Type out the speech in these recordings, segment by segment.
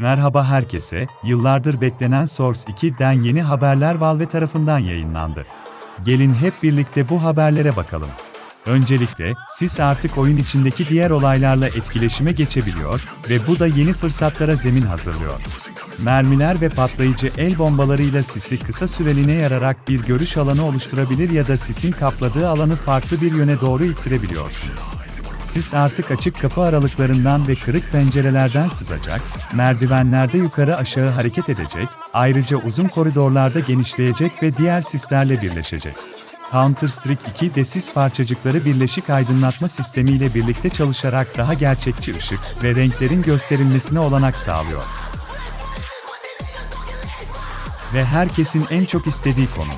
Merhaba herkese, yıllardır beklenen Source 2'den yeni haberler Valve tarafından yayınlandı. Gelin hep birlikte bu haberlere bakalım. Öncelikle, siz artık oyun içindeki diğer olaylarla etkileşime geçebiliyor ve bu da yeni fırsatlara zemin hazırlıyor. Mermiler ve patlayıcı el bombalarıyla sisi kısa süreliğine yararak bir görüş alanı oluşturabilir ya da sisin kapladığı alanı farklı bir yöne doğru ittirebiliyorsunuz. Sis artık açık kapı aralıklarından ve kırık pencerelerden sızacak, merdivenlerde yukarı aşağı hareket edecek, ayrıca uzun koridorlarda genişleyecek ve diğer sislerle birleşecek. Counter-Strike 2 de sis parçacıkları birleşik aydınlatma sistemiyle birlikte çalışarak daha gerçekçi ışık ve renklerin gösterilmesine olanak sağlıyor. Ve herkesin en çok istediği konu.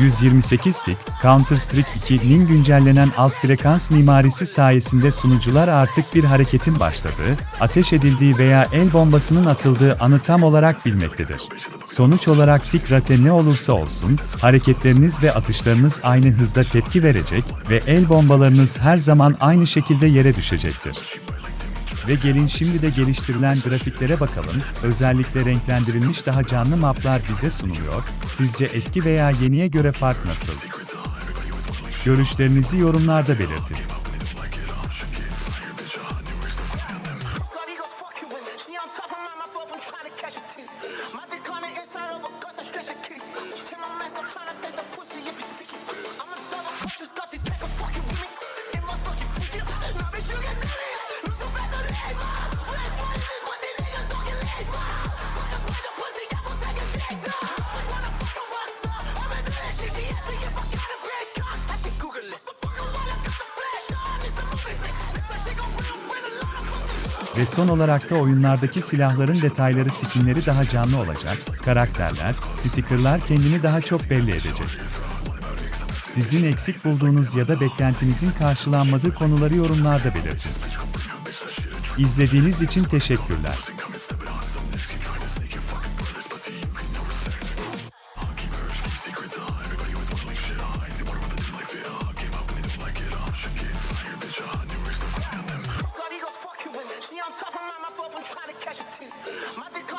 128 tik, Counter-Strike 2'nin güncellenen alt frekans mimarisi sayesinde sunucular artık bir hareketin başladığı, ateş edildiği veya el bombasının atıldığı anı tam olarak bilmektedir. Sonuç olarak tik rate ne olursa olsun, hareketleriniz ve atışlarınız aynı hızda tepki verecek ve el bombalarınız her zaman aynı şekilde yere düşecektir. Ve gelin şimdi de geliştirilen grafiklere bakalım. Özellikle renklendirilmiş daha canlı maplar bize sunuluyor. Sizce eski veya yeniye göre fark nasıl? Görüşlerinizi yorumlarda belirtin. Bloody Ve son olarak da oyunlardaki silahların detayları skinleri daha canlı olacak, karakterler, stickerlar kendini daha çok belli edecek. Sizin eksik bulduğunuz ya da beklentinizin karşılanmadığı konuları yorumlarda belirtin. İzlediğiniz için teşekkürler. I'm talking about my phone. I'm trying to catch a teeth. My dick